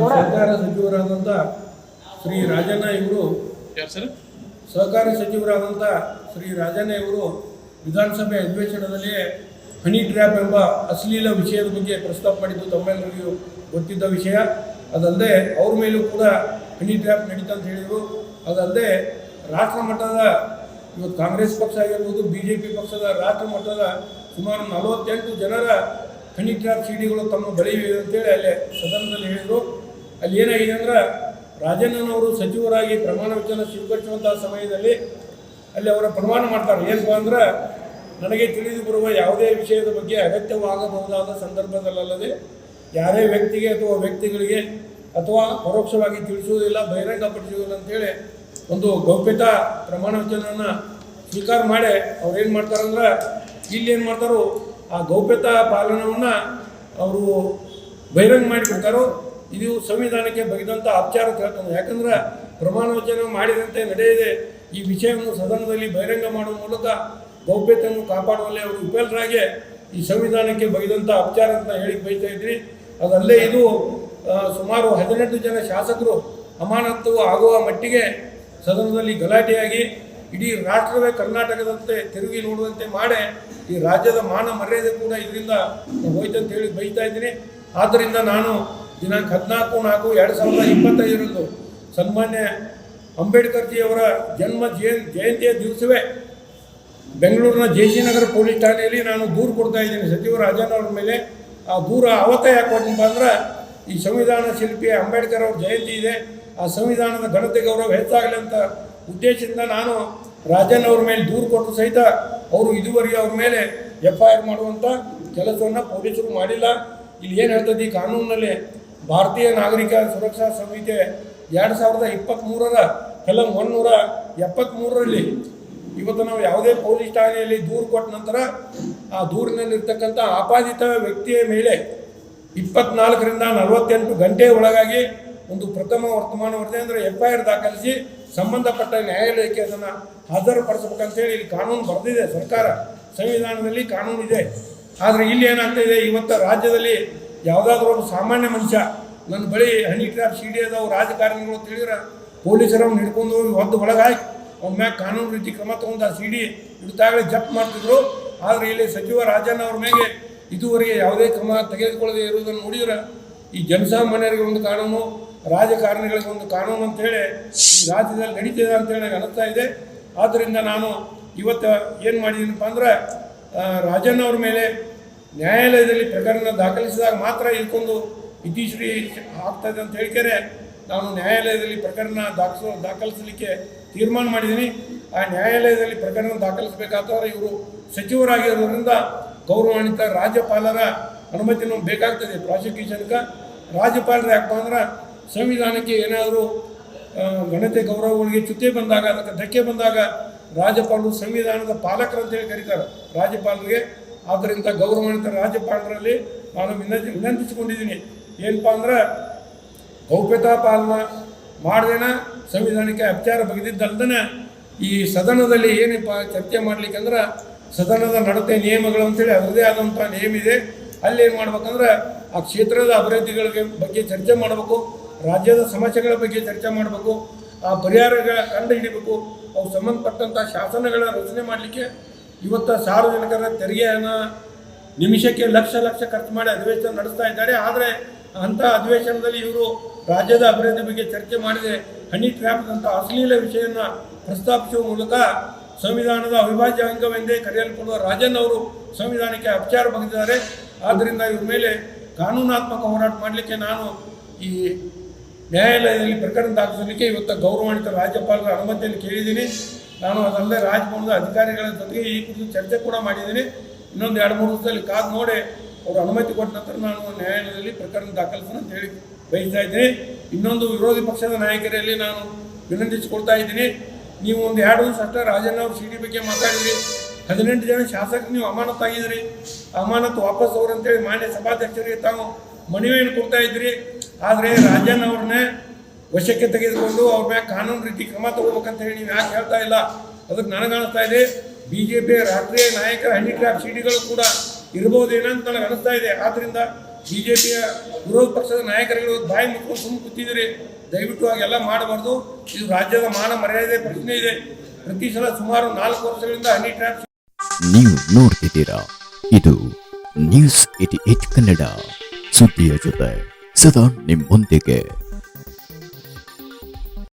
ಸಹಕಾರ ಸಚಿವರಾದಂಥ ಶ್ರೀ ರಾಜಣ್ಣ ಇವರು ಸಹಕಾರಿ ಸಚಿವರಾದಂಥ ಶ್ರೀ ರಾಜಣ್ಣ ಇವರು ವಿಧಾನಸಭೆ ಅಧಿವೇಶನದಲ್ಲಿ ಹನಿ ಟ್ರ್ಯಾಪ್ ಎಂಬ ಅಶ್ಲೀಲ ವಿಷಯದ ಬಗ್ಗೆ ಪ್ರಸ್ತಾಪ ಮಾಡಿದ್ದು ತಮ್ಮೆಲ್ಲರಿಗೂ ಗೊತ್ತಿದ್ದ ವಿಷಯ. ಅದಲ್ಲದೆ ಅವ್ರ ಮೇಲೂ ಕೂಡ ಹನಿ ಟ್ರ್ಯಾಪ್ ನಡೀತಾ ಅಂತ ಹೇಳಿದರು. ಅದಲ್ಲದೆ ರಾಷ್ಟ್ರ ಮಟ್ಟದ ಇವತ್ತು ಕಾಂಗ್ರೆಸ್ ಪಕ್ಷ ಆಗಿರ್ಬೋದು ಬಿ ಜೆ ಪಿ ಪಕ್ಷದ ರಾಷ್ಟ್ರ ಮಟ್ಟದ ಸುಮಾರು ನಲವತ್ತೆಂಟು ಜನರ ಹನಿ ಟ್ರ್ಯಾಪ್ ಸಿಡಿಗಳು ತಮ್ಮ ಬಳಿ ಅಂತೇಳಿ ಅಲ್ಲೇ ಸದನದಲ್ಲಿ ಹೇಳಿದರು. ಅಲ್ಲಿ ಏನಾಗಿದೆ ಅಂದ್ರೆ ರಾಜಣ್ಣನವರು ಸಚಿವರಾಗಿ ಪ್ರಮಾಣ ವಚನ ಸ್ವೀಕರಿಸುವಂತಹ ಸಮಯದಲ್ಲಿ ಅಲ್ಲಿ ಅವರ ಪ್ರಮಾಣ ಮಾಡ್ತಾರೆ. ಏನಪ್ಪ ಅಂದ್ರೆ ನನಗೆ ತಿಳಿದು ಬರುವ ಯಾವುದೇ ವಿಷಯದ ಬಗ್ಗೆ ಅಗತ್ಯವಾಗಬಹುದಾದ ಸಂದರ್ಭದಲ್ಲದೆ ಯಾರೇ ವ್ಯಕ್ತಿಗೆ ಅಥವಾ ವ್ಯಕ್ತಿಗಳಿಗೆ ಅಥವಾ ಪರೋಕ್ಷವಾಗಿ ತಿಳಿಸುವುದಿಲ್ಲ ಬಹಿರಂಗಪಡಿಸುವುದಿಲ್ಲ ಅಂತೇಳಿ ಒಂದು ಗೌಪ್ಯತಾ ಪ್ರಮಾಣ ವಚನವನ್ನು ಸ್ವೀಕಾರ ಮಾಡಿ ಅವ್ರೇನು ಮಾಡ್ತಾರಂದ್ರೆ ಇಲ್ಲಿ ಏನು ಮಾಡ್ತಾರೋ ಆ ಗೌಪ್ಯತಾ ಪಾಲನವನ್ನು ಅವರು ಬಹಿರಂಗ ಮಾಡಿಬಿಡ್ತಾರೋ ಇದು ಸಂವಿಧಾನಕ್ಕೆ ಬಗೆದಂಥ ಅಪಚಾರ ಹೇಳ್ತಾನೆ ಯಾಕಂದ್ರೆ ಪ್ರಮಾಣ ವಚನ ಮಾಡಿದಂತೆ ನಡೆಯದೆ ಈ ವಿಷಯವನ್ನು ಸದನದಲ್ಲಿ ಬಹಿರಂಗ ಮಾಡುವ ಮೂಲಕ ಗೌಪ್ಯತೆಯನ್ನು ಕಾಪಾಡುವಲ್ಲಿ ಅವರು ವಿಫಲರಾಗಿ ಈ ಸಂವಿಧಾನಕ್ಕೆ ಬಗೆದಂಥ ಅಪಚಾರ ಅಂತ ಹೇಳಿ ಬೈತಾ ಇದ್ರಿ. ಅದಲ್ಲೇ ಇದು ಸುಮಾರು ಹದಿನೆಂಟು ಜನ ಶಾಸಕರು ಅಮಾನತ್ತು ಆಗುವ ಮಟ್ಟಿಗೆ ಸದನದಲ್ಲಿ ಗಲಾಟೆಯಾಗಿ ಇಡೀ ರಾಷ್ಟ್ರವೇ ಕರ್ನಾಟಕದಂತೆ ತಿರುಗಿ ನೋಡುವಂತೆ ಮಾಡಿ ಈ ರಾಜ್ಯದ ಮಾನ ಮರ್ಯಾದೆ ಕೂಡ ಇದರಿಂದ ಹೋಯ್ತಂತ ಹೇಳಿ ಬೈತಾ ಇದ್ದೀನಿ. ಆದ್ದರಿಂದ ನಾನು ದಿನಾಂಕ ಹದಿನಾಲ್ಕು, ನಾಲ್ಕು, ಎರಡು ಸಾವಿರದ ಇಪ್ಪತ್ತೈದರಂದು ಸನ್ಮಾನ್ಯ ಅಂಬೇಡ್ಕರ್ ಜಿಯವರ ಜನ್ಮ ಜಯಂ ಜಯಂತಿಯ ದಿವಸವೇ ಬೆಂಗಳೂರಿನ ಜೆ ನಗರ ಪೊಲೀಸ್ ಠಾಣೆಯಲ್ಲಿ ನಾನು ದೂರು ಕೊಡ್ತಾ ಇದ್ದೀನಿ. ಸಚಿವ ರಾಜಣ್ಣ ಅವ್ರ ಮೇಲೆ ಆ ದೂರ ಅವತ್ತ ಯಾಕೆ ಅಂದ್ರೆ ಈ ಸಂವಿಧಾನ ಶಿಲ್ಪಿ ಅಂಬೇಡ್ಕರ್ ಅವ್ರ ಜಯಂತಿ ಇದೆ. ಆ ಸಂವಿಧಾನದ ಘನತೆ ಗೌರವ ಹೆಚ್ಚಾಗಲಿ ಅಂತ ಉದ್ದೇಶದಿಂದ ನಾನು ರಾಜನ್ ಅವ್ರ ಮೇಲೆ ದೂರು ಕೊಟ್ಟು ಸಹಿತ ಅವರು ಇದುವರೆಗೆ ಅವ್ರ ಮೇಲೆ ಎಫ್ ಐ ಆರ್ ಮಾಡುವಂಥ ಕೆಲಸವನ್ನು ಪೊಲೀಸರು ಮಾಡಿಲ್ಲ. ಇಲ್ಲಿ ಏನು ಹೇಳ್ತದೆ, ಈ ಕಾನೂನಿನಲ್ಲಿ ಭಾರತೀಯ ನಾಗರಿಕ ಸುರಕ್ಷಾ ಸಂಹಿತೆ ಎರಡು ಸಾವಿರದ ಇಪ್ಪತ್ತ್ಮೂರರ ಕಲಂ ಒನ್ನೂರ ಎಪ್ಪತ್ತ್ಮೂರರಲ್ಲಿ ಇವತ್ತು ನಾವು ಯಾವುದೇ ಪೊಲೀಸ್ ಠಾಣೆಯಲ್ಲಿ ದೂರು ಕೊಟ್ಟ ನಂತರ ಆ ದೂರಿನಲ್ಲಿರ್ತಕ್ಕಂಥ ಆಪಾದಿತ ವ್ಯಕ್ತಿಯ ಮೇಲೆ ಇಪ್ಪತ್ನಾಲ್ಕರಿಂದ ನಲವತ್ತೆಂಟು ಗಂಟೆ ಒಳಗಾಗಿ ಒಂದು ಪ್ರಥಮ ವರ್ತಮಾನ ವರದಿ ಅಂದರೆ ಎಫ್ ಐ ಆರ್ ದಾಖಲಿಸಿ ಸಂಬಂಧಪಟ್ಟ ನ್ಯಾಯಾಲಯಕ್ಕೆ ಅದನ್ನು ಹಾಜರುಪಡಿಸ್ಬೇಕಂತೇಳಿ ಇಲ್ಲಿ ಕಾನೂನು ಬರೆದಿದೆ ಸರ್ಕಾರ. ಸಂವಿಧಾನದಲ್ಲಿ ಕಾನೂನು ಇದೆ. ಆದರೆ ಇಲ್ಲಿ ಏನಾಗ್ತಾ ಇದೆ? ಇವತ್ತು ರಾಜ್ಯದಲ್ಲಿ ಯಾವುದಾದ್ರೂ ಒಂದು ಸಾಮಾನ್ಯ ಮನುಷ್ಯ, ನನ್ನ ಬಳಿ ಹನಿ ಟ್ರ್ಯಾಪ್ ಸಿ ಡಿ ಅದಾವು, ರಾಜಕಾರಣಿಗಳು ತಿಳಿದ್ರೆ ಪೊಲೀಸರವ್ನು ಹಿಡ್ಕೊಂಡು ಹೋಗಿ ಒದ್ದು ಒಳಗಾಗಿ ಅವ್ನ ಮ್ಯಾಗ ಕಾನೂನು ರೀತಿ ಕ್ರಮ ತಗೊಂಡು ಆ ಸಿ ಡಿ ಹಿಡಿದಾಗಲೇ ಜಪ್ ಮಾಡ್ತಿದ್ರು. ಆದರೆ ಇಲ್ಲಿ ಸಚಿವ ರಾಜಣ್ಣ ಅವ್ರ ಮೇಲೆ ಇದುವರೆಗೆ ಯಾವುದೇ ಕ್ರಮ ತೆಗೆದುಕೊಳ್ಳದೆ ಇರುವುದನ್ನು ನೋಡಿದ್ರೆ ಈ ಜನಸಾಮಾನ್ಯರಿಗೆ ಒಂದು ಕಾನೂನು, ರಾಜಕಾರಣಿಗಳಿಗೆ ಒಂದು ಕಾನೂನು ಅಂತೇಳಿ ಈ ರಾಜ್ಯದಲ್ಲಿ ನಡೀತಿದೆ ಅಂತೇಳಿ ನನಗೆ ಅನಿಸ್ತಾ ಇದೆ. ಆದ್ದರಿಂದ ನಾನು ಇವತ್ತು ಏನು ಮಾಡಿದ್ದೀನಪ್ಪ ಅಂದ್ರೆ ರಾಜಣ್ಣ ಅವ್ರ ಮೇಲೆ ನ್ಯಾಯಾಲಯದಲ್ಲಿ ಪ್ರಕರಣ ದಾಖಲಿಸಿದಾಗ ಮಾತ್ರ ಇದಕ್ಕೊಂದು ಇತ್ತೀಚೆಗೆ ಆಗ್ತದೆ ಅಂತ ಹೇಳ್ಕರೆ. ನಾನು ನ್ಯಾಯಾಲಯದಲ್ಲಿ ಪ್ರಕರಣ ದಾಖಲ ದಾಖಲಿಸಲಿಕ್ಕೆ ತೀರ್ಮಾನ ಮಾಡಿದ್ದೀನಿ. ಆ ನ್ಯಾಯಾಲಯದಲ್ಲಿ ಪ್ರಕರಣ ದಾಖಲಿಸಬೇಕಾದ್ರೆ ಇವರು ಸಚಿವರಾಗಿರೋದ್ರಿಂದ ಗೌರವಾನ್ವಿತ ರಾಜ್ಯಪಾಲರ ಅನುಮತಿ ನಮ್ಗೆ ಬೇಕಾಗ್ತದೆ ಪ್ರಾಸಿಕ್ಯೂಷನ್ಗೆ. ರಾಜ್ಯಪಾಲರು ಯಾಕಪ್ಪ ಅಂದ್ರೆ ಸಂವಿಧಾನಕ್ಕೆ ಏನಾದರೂ ಘನತೆ ಗೌರವಗಳಿಗೆ ಚ್ಯುತಿ ಬಂದಾಗ, ಅದಕ್ಕೆ ಧಕ್ಕೆ ಬಂದಾಗ ರಾಜ್ಯಪಾಲರು ಸಂವಿಧಾನದ ಪಾಲಕರು ಅಂತೇಳಿ ಕರೀತಾರೆ ರಾಜ್ಯಪಾಲರಿಗೆ. ಆದ್ದರಿಂದ ಗೌರವಾನ್ವಿತ ರಾಜ್ಯಪಾಲರಲ್ಲಿ ನಾನು ವಿನ, ವಿನಂತಿಸಿಕೊಂಡಿದ್ದೀನಿ. ಏನಪ್ಪ ಅಂದ್ರೆ, ಗೌಪ್ಯತಾ ಪಾಲನ ಮಾಡ್ದೇನ ಸಂವಿಧಾನಕ್ಕೆ ಅಪಚಾರ ಬಗೆದಿದ್ದಲ್ದನೆ ಈ ಸದನದಲ್ಲಿ ಏನಪ್ಪ ಚರ್ಚೆ ಮಾಡ್ಲಿಕ್ಕೆ ಸದನದ ನಡತೆ ನಿಯಮಗಳು ಅಂತೇಳಿ ಅದರದೇ ಆದಂಥ ನಿಯಮ ಇದೆ. ಅಲ್ಲಿ ಏನು ಮಾಡ್ಬೇಕಂದ್ರೆ ಆ ಕ್ಷೇತ್ರದ ಅಭಿವೃದ್ಧಿಗಳಿಗೆ ಬಗ್ಗೆ ಚರ್ಚೆ ಮಾಡಬೇಕು, ರಾಜ್ಯದ ಸಮಸ್ಯೆಗಳ ಬಗ್ಗೆ ಚರ್ಚೆ ಮಾಡಬೇಕು, ಆ ಪರಿಹಾರಗಳ ಕಂಡು ಹಿಡಿಬೇಕು, ಅವು ಸಂಬಂಧಪಟ್ಟಂಥ ಶಾಸನಗಳ ರಚನೆ ಮಾಡಲಿಕ್ಕೆ ಇವತ್ತು ಸಾರ್ವಜನಿಕರ ತೆರಿಗೆಯನ್ನು ನಿಮಿಷಕ್ಕೆ ಲಕ್ಷ ಲಕ್ಷ ಖರ್ಚು ಮಾಡಿ ಅಧಿವೇಶನ ನಡೆಸ್ತಾ ಇದ್ದಾರೆ. ಆದರೆ ಅಂಥ ಅಧಿವೇಶನದಲ್ಲಿ ಇವರು ರಾಜ್ಯದ ಅಭಿವೃದ್ಧಿ ಬಗ್ಗೆ ಚರ್ಚೆ ಮಾಡಿದೆ ಹನಿ ಟ್ರ್ಯಾಪ್ ಅಂತ ಅಶ್ಲೀಲ ವಿಷಯವನ್ನು ಪ್ರಸ್ತಾಪಿಸುವ ಮೂಲಕ ಸಂವಿಧಾನದ ಅವಿಭಾಜ್ಯ ಅಂಗವೆಂದೇ ಕರೆಯಲ್ಪಡುವ ರಾಜನ್ ಅವರು ಸಂವಿಧಾನಕ್ಕೆ ಅಪಚಾರ ಬಂದಿದ್ದಾರೆ ಆದ್ದರಿಂದ ಇವ್ರ ಮೇಲೆ ಕಾನೂನಾತ್ಮಕ ಹೋರಾಟ ಮಾಡಲಿಕ್ಕೆ ನಾನು ಈ ನ್ಯಾಯಾಲಯದಲ್ಲಿ ಪ್ರಕರಣ ದಾಖಲಿಸಲಿಕ್ಕೆ ಇವತ್ತು ಗೌರವಾನ್ವಿತ ರಾಜ್ಯಪಾಲರ ಅನುಮತಿಯನ್ನು ಕೇಳಿದ್ದೀನಿ. ನಾನು ಅದಲ್ಲದೆ ರಾಜಭವನದ ಅಧಿಕಾರಿಗಳ ಜೊತೆಗೆ ಈ ಕುರಿತು ಚರ್ಚೆ ಕೂಡ ಮಾಡಿದ್ದೀನಿ. ಇನ್ನೊಂದು ಎರಡು ಮೂರು ದಿವಸದಲ್ಲಿ ಕಾದು ನೋಡಿ ಅವರು ಅನುಮತಿ ಕೊಟ್ಟ ನಂತರ ನಾನು ನ್ಯಾಯಾಲಯದಲ್ಲಿ ಪ್ರಕರಣ ದಾಖಲಿಸೋಣ ಅಂತ ಹೇಳಿ ಬಯಸ್ತಾ ಇದ್ದೀನಿ. ಇನ್ನೊಂದು ವಿರೋಧಿ ಪಕ್ಷದ ನಾಯಕರಲ್ಲಿ ನಾನು ವಿನಂತಿಸಿಕೊಳ್ತಾ ಇದ್ದೀನಿ. ನೀವು ಒಂದು ಎರಡು ದಿವಸ ಅಷ್ಟೇ ರಾಜಣ್ಣ ಅವ್ರ ಸಿಡಿ ಬಗ್ಗೆ ಮಾತಾಡಿದ್ರಿ. ಹದಿನೆಂಟು ಜನ ಶಾಸಕರು ನೀವು ಅಮಾನತಾಗಿದ್ರಿ ಅಮಾನತು ವಾಪಸ್ ಅವ್ರು ಅಂತೇಳಿ ಮಾನ್ಯ ಸಭಾಧ್ಯಕ್ಷರಿಗೆ ತಾವು ಮನವಿಯನ್ನು ಕೊಡ್ತಾ ಇದ್ರಿ. ಆದರೆ ರಾಜಣ್ಣ ಅವ್ರನ್ನೇ ವಶಕ್ಕೆ ತೆಗೆದುಕೊಂಡು ಅವ್ರ ಮ್ಯಾಗ ಕಾನೂನು ರೀತಿ ಕ್ರಮ ತಗೋಬೇಕಂತ ಹೇಳಿ ನೀವು ಯಾಕೆ ಹೇಳ್ತಾ ಇಲ್ಲ. ಅದಕ್ಕೆ ನನಗೆ ಅನಿಸ್ತಾ ಇದೆ ಬಿ ಜೆ ಪಿಯ ರಾಷ್ಟ್ರೀಯ ನಾಯಕರ ಹ್ಯಾಂಡಿಕ್ರಾಫ್ಟ್ ಸಿಡಿಗಳು ಕೂಡ ಇರ್ಬೋದೇನೋ ಅಂತ ನನಗೆ ಅನಿಸ್ತಾ ಇದೆ. ಆದ್ದರಿಂದ ಪಿಯ ವಿರೋಧ ಪಕ್ಷದ ನಾಯಕರುಗಳು ಬಾಯಿ ಮುಟ್ಕೊಂಡು ಸುಮ್ಮನೆ ಕೂತಿದ್ದೀರಿ. ದಯವಿಟ್ಟು ಹಾಗೆಲ್ಲ ಮಾಡಬಾರ್ದು. ಇದು ರಾಜ್ಯದ ಮಾನ ಮರ್ಯಾದೆ ಪ್ರಶ್ನೆ ಇದೆ. ಪ್ರತಿ ಸಲ ಸುಮಾರು ನಾಲ್ಕು ವರ್ಷಗಳಿಂದ ಹನಿ ನೀವು ನೋಡ್ತಿದ್ದೀರಾ? ಇದು ನ್ಯೂಸ್ ಏಟಿ ಏಟ್ ಕನ್ನಡ. ಸುದ್ದಿಯ ಜೊತೆ ಸದಾ ನಿಮ್ಮೊಂದಿಗೆ.